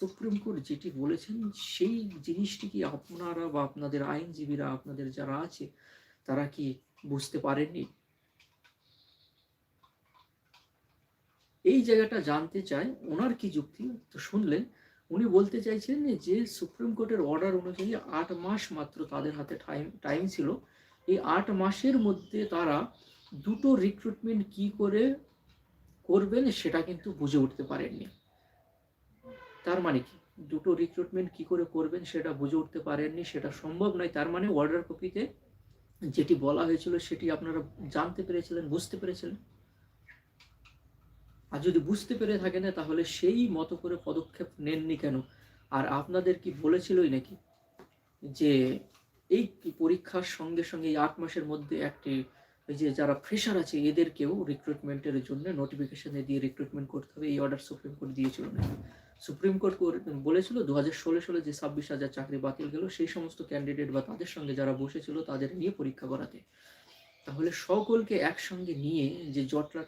Supreme court যেটি বলেছেন, সেই জিনিসটি কি আপনারা বা আপনাদের আইনজীবীরা, আপনাদের যারা আছে, তারা কি বুঝতে পারেননি? এই জায়গাটা জানতে চাই, ওনার কি যুক্তি? তো শুনলেন, উনি বলতে চাইছেন যে, সুপ্রিম কোর্টের অর্ডার অনুযায়ী আট মাস মাত্র তাদের হাতে টাইম টাইম ছিল। এই আট মাসের মধ্যে তারা দুটো রিক্রুটমেন্ট কি করে করবেন, সেটা কিন্তু বুঝে উঠতে পারেননি। তার মানে কি? দুটো রিক্রুটমেন্ট কি করে করবেন সেটা বুঝে উঠতে পারেননি, সেটা সম্ভব নয়। তার মানে অর্ডার কপিতে যেটি বলা হয়েছিল সেটি আপনারা জানতে পেরেছিলেন, বুঝতে পেরেছিলেন? আর যদি বুঝতে পেরে থাকেন তাহলে সেই মতো করে পদক্ষেপ নেননি কেন? আর আপনাদের কি বলেছিলই নাকি যে এই পরীক্ষার সঙ্গে সঙ্গে এই আট মাসের মধ্যে একটি যে যারা ফ্রেশার আছে, এদেরকেও রিক্রুটমেন্টের জন্য নোটিফিকেশনে দিয়ে রিক্রুটমেন্ট করতে হবে। এই অর্ডার সুপ্রিম কোর্ট দিয়েছিল না। সুপ্রিম কোর্ট করে- বলেছিল দু হাজার ষোলো সালে যে ছাব্বিশ হাজার চাকরি বাতিল গেল, সেই সমস্ত ক্যান্ডিডেট বা তাদের সঙ্গে যারা বসেছিল, তাদের নিয়ে পরীক্ষা করাতে। তাহলে সকলকে একসঙ্গে নিয়ে যে জটলাটা